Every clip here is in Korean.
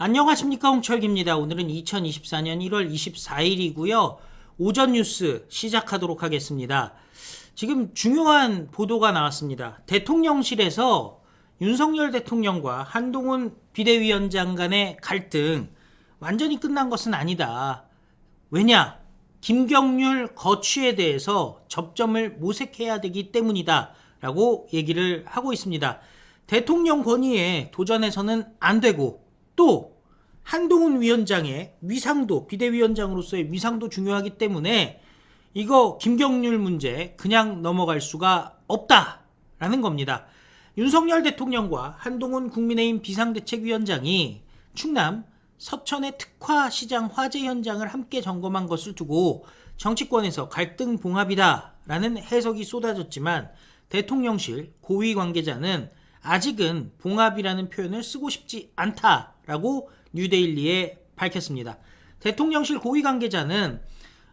안녕하십니까 홍철기입니다. 오늘은 2024년 1월 24일이고요. 오전 뉴스 시작하도록 하겠습니다. 지금 중요한 보도가 나왔습니다. 대통령실에서 윤석열 대통령과 한동훈 비대위원장 간의 갈등 완전히 끝난 것은 아니다. 왜냐? 김경률 거취에 대해서 접점을 모색해야 되기 때문이다. 라고 얘기를 하고 있습니다. 대통령 권위에 도전해서는 안 되고 또 한동훈 위원장의 위상도 비대위원장으로서의 위상도 중요하기 때문에 이거 김경률 문제 그냥 넘어갈 수가 없다라는 겁니다. 윤석열 대통령과 한동훈 국민의힘 비상대책위원장이 충남 서천의 특화 시장 화재 현장을 함께 점검한 것을 두고 정치권에서 갈등 봉합이다라는 해석이 쏟아졌지만 대통령실 고위 관계자는 아직은 봉합이라는 표현을 쓰고 싶지 않다라고 뉴데일리에 밝혔습니다. 대통령실 고위 관계자는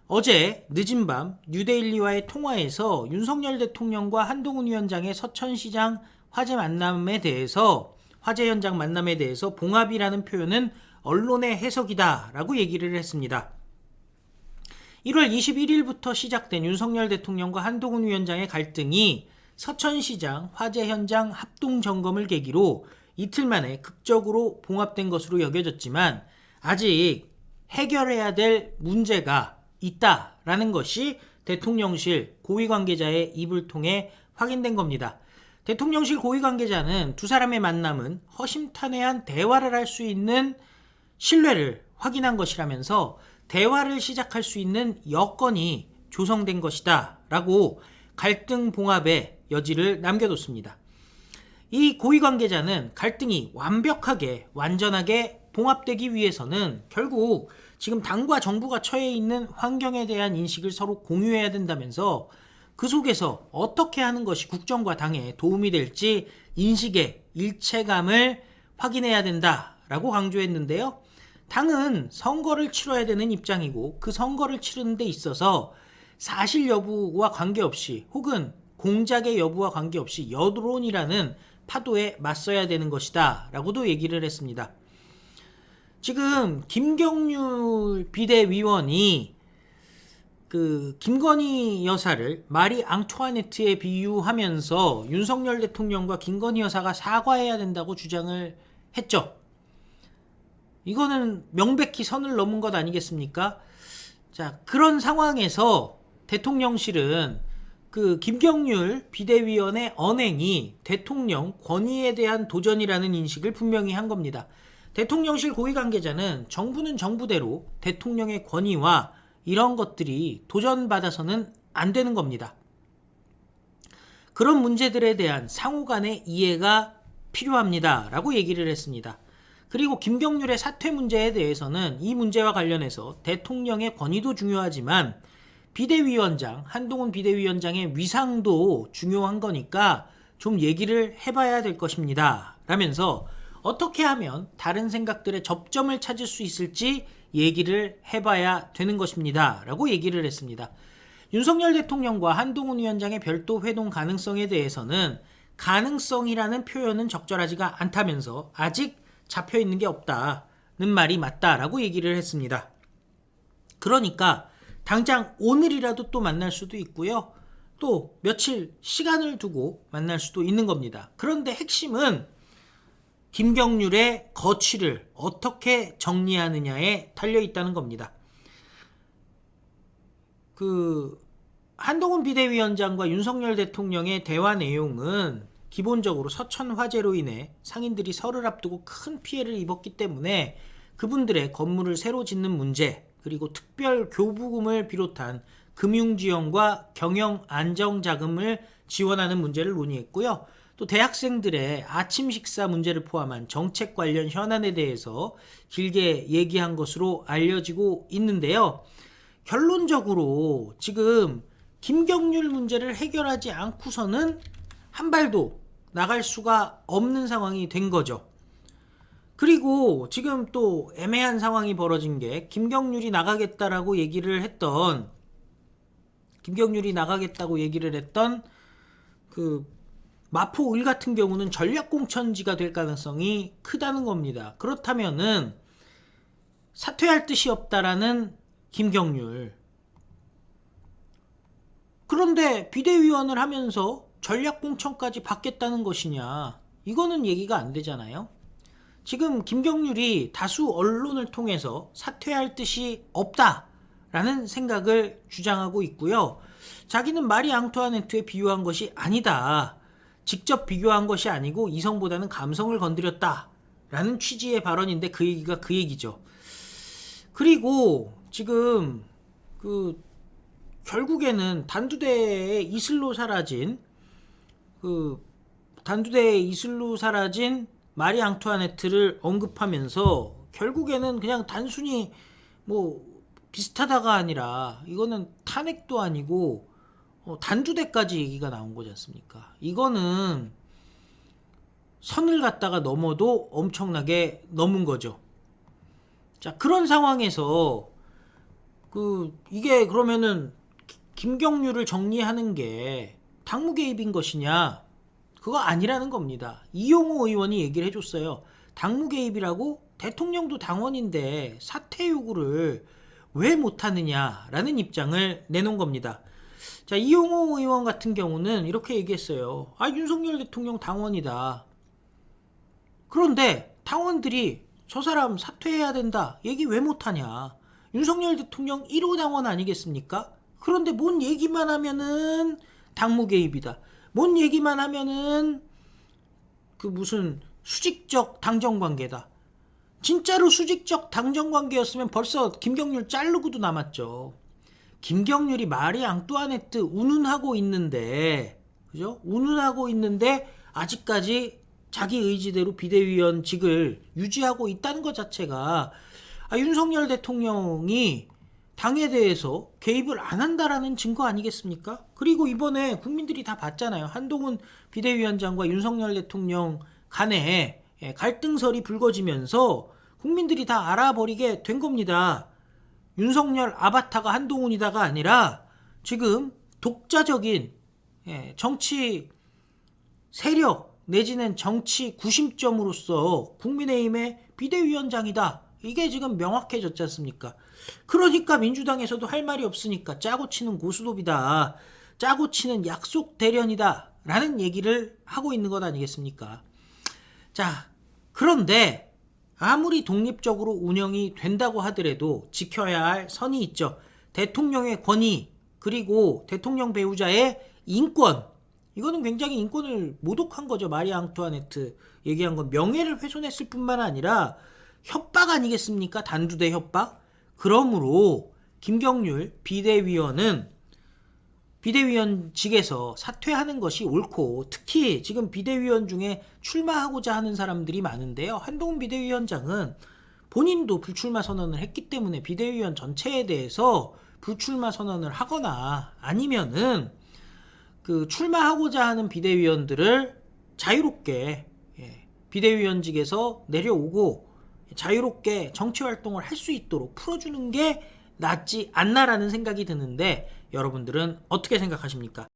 어제 늦은 밤 뉴데일리와의 통화에서 윤석열 대통령과 한동훈 위원장의 서천시장 화재 만남에 대해서 화재 현장 만남에 대해서 봉합이라는 표현은 언론의 해석이다라고 얘기를 했습니다. 1월 21일부터 시작된 윤석열 대통령과 한동훈 위원장의 갈등이 서천시장 화재 현장 합동 점검을 계기로 이틀 만에 극적으로 봉합된 것으로 여겨졌지만 아직 해결해야 될 문제가 있다라는 것이 대통령실 고위 관계자의 입을 통해 확인된 겁니다. 대통령실 고위 관계자는 두 사람의 만남은 허심탄회한 대화를 할 수 있는 신뢰를 확인한 것이라면서 대화를 시작할 수 있는 여건이 조성된 것이다 라고 갈등 봉합의 여지를 남겨뒀습니다. 이 고위 관계자는 갈등이 완벽하게 완전하게 봉합되기 위해서는 결국 지금 당과 정부가 처해 있는 환경에 대한 인식을 서로 공유해야 된다면서 그 속에서 어떻게 하는 것이 국정과 당에 도움이 될지 인식의 일체감을 확인해야 된다라고 강조했는데요. 당은 선거를 치러야 되는 입장이고 그 선거를 치르는 데 있어서 사실 여부와 관계없이 혹은 공작의 여부와 관계없이 여론이라는 파도에 맞서야 되는 것이다 라고도 얘기를 했습니다. 지금 김경률 비대위원이 그 김건희 여사를 마리 앙투아네트에 비유하면서 윤석열 대통령과 김건희 여사가 사과해야 된다고 주장을 했죠. 이거는 명백히 선을 넘은 것 아니겠습니까? 자, 그런 상황에서 대통령실은 그 김경률 비대위원의 언행이 대통령 권위에 대한 도전이라는 인식을 분명히 한 겁니다. 대통령실 고위 관계자는 정부는 정부대로 대통령의 권위와 이런 것들이 도전받아서는 안 되는 겁니다. 그런 문제들에 대한 상호 간의 이해가 필요합니다. 라고 얘기를 했습니다. 그리고 김경률의 사퇴 문제에 대해서는 이 문제와 관련해서 대통령의 권위도 중요하지만 비대위원장, 한동훈 비대위원장의 위상도 중요한 거니까 좀 얘기를 해봐야 될 것입니다. 라면서 어떻게 하면 다른 생각들의 접점을 찾을 수 있을지 얘기를 해봐야 되는 것입니다. 라고 얘기를 했습니다. 윤석열 대통령과 한동훈 위원장의 별도 회동 가능성에 대해서는 가능성이라는 표현은 적절하지가 않다면서 아직 잡혀 있는 게 없다는 말이 맞다라고 얘기를 했습니다. 그러니까 당장 오늘이라도 또 만날 수도 있고요. 또 며칠 시간을 두고 만날 수도 있는 겁니다. 그런데 핵심은 김경률의 거취를 어떻게 정리하느냐에 달려 있다는 겁니다. 그 한동훈 비대위원장과 윤석열 대통령의 대화 내용은 기본적으로 서천 화재로 인해 상인들이 설을 앞두고 큰 피해를 입었기 때문에 그분들의 건물을 새로 짓는 문제 그리고 특별 교부금을 비롯한 금융 지원과 경영 안정 자금을 지원하는 문제를 논의했고요. 또 대학생들의 아침 식사 문제를 포함한 정책 관련 현안에 대해서 길게 얘기한 것으로 알려지고 있는데요. 결론적으로 지금 김경률 문제를 해결하지 않고서는 한 발도 나갈 수가 없는 상황이 된 거죠. 그리고 지금 또 애매한 상황이 벌어진 게 김경률이 나가겠다라고 얘기를 했던 김경률이 나가겠다고 얘기를 했던 그 마포 을 같은 경우는 전략공천지가 될 가능성이 크다는 겁니다. 그렇다면은 사퇴할 뜻이 없다라는 김경률. 그런데 비대위원을 하면서 전략공천까지 받겠다는 것이냐. 이거는 얘기가 안 되잖아요. 지금 김경률이 다수 언론을 통해서 사퇴할 뜻이 없다라는 생각을 주장하고 있고요. 자기는 마리 앙투아네트에 비유한 것이 아니다. 직접 비교한 것이 아니고 이성보다는 감성을 건드렸다 라는 취지의 발언인데 그 얘기가 그 얘기죠. 그리고 지금 그 결국에는 단두대에 이슬로 사라진 그 단두대에 이슬로 사라진 마리 앙투아네트를 언급하면서 결국에는 그냥 단순히 뭐 비슷하다가 아니라 이거는 탄핵도 아니고 어, 단두대까지 얘기가 나온 거지 않습니까? 이거는 선을 갖다가 넘어도 엄청나게 넘은 거죠. 자 그런 상황에서 그 이게 그러면은 기- 김경률을 정리하는 게 당무 개입인 것이냐? 그거 아니라는 겁니다. 이용호 의원이 얘기를 해줬어요. 당무 개입이라고 대통령도 당원인데 사퇴 요구를 왜 못하느냐라는 입장을 내놓은 겁니다. 자 이용호 의원 같은 경우는 이렇게 얘기했어요. 아 윤석열 대통령 당원이다. 그런데 당원들이 저 사람 사퇴해야 된다 얘기 왜 못하냐 윤석열 대통령 1호 당원 아니겠습니까 그런데 뭔 얘기만 하면은 당무 개입이다 뭔 얘기만 하면은 그 무슨 수직적 당정 관계다 진짜로 수직적 당정 관계였으면 벌써 김경률 자르고도 남았죠 김경률이 마리 앙뚜아네트 운운하고 있는데 그죠? 운운하고 있는데 아직까지 자기 의지대로 비대위원직을 유지하고 있다는 것 자체가 아, 윤석열 대통령이 당에 대해서 개입을 안 한다라는 증거 아니겠습니까? 그리고 이번에 국민들이 다 봤잖아요. 한동훈 비대위원장과 윤석열 대통령 간에 예, 갈등설이 불거지면서 국민들이 다 알아버리게 된 겁니다. 윤석열 아바타가 한동훈이다가 아니라 지금 독자적인 예, 정치 세력 내지는 정치 구심점으로서 국민의힘의 비대위원장이다. 이게 지금 명확해졌지 않습니까? 그러니까 민주당에서도 할 말이 없으니까 짜고 치는 고수톱이다. 짜고 치는 약속 대련이다. 라는 얘기를 하고 있는 것 아니겠습니까? 자, 그런데 아무리 독립적으로 운영이 된다고 하더라도 지켜야 할 선이 있죠. 대통령의 권위, 그리고 대통령 배우자의 인권. 이거는 굉장히 인권을 모독한 거죠. 마리 앙투아네트 얘기한 건 명예를 훼손했을 뿐만 아니라 협박 아니겠습니까? 단두대 협박. 그러므로 김경률 비대위원은 비대위원직에서 사퇴하는 것이 옳고 특히 지금 비대위원 중에 출마하고자 하는 사람들이 많은데요. 한동훈 비대위원장은 본인도 불출마 선언을 했기 때문에 비대위원 전체에 대해서 불출마 선언을 하거나 아니면은 그 출마하고자 하는 비대위원들을 자유롭게 예, 비대위원직에서 내려오고 자유롭게 정치 활동을 할 수 있도록 풀어주는 게 낫지 않나라는 생각이 드는데 여러분들은 어떻게 생각하십니까?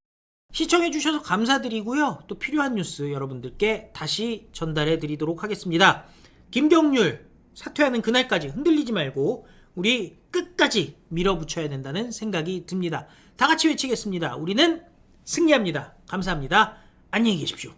시청해주셔서 감사드리고요. 또 필요한 뉴스 여러분들께 다시 전달해 드리도록 하겠습니다. 김경률 사퇴하는 그날까지 흔들리지 말고 우리 끝까지 밀어붙여야 된다는 생각이 듭니다. 다 같이 외치겠습니다. 우리는 승리합니다. 감사합니다. 안녕히 계십시오.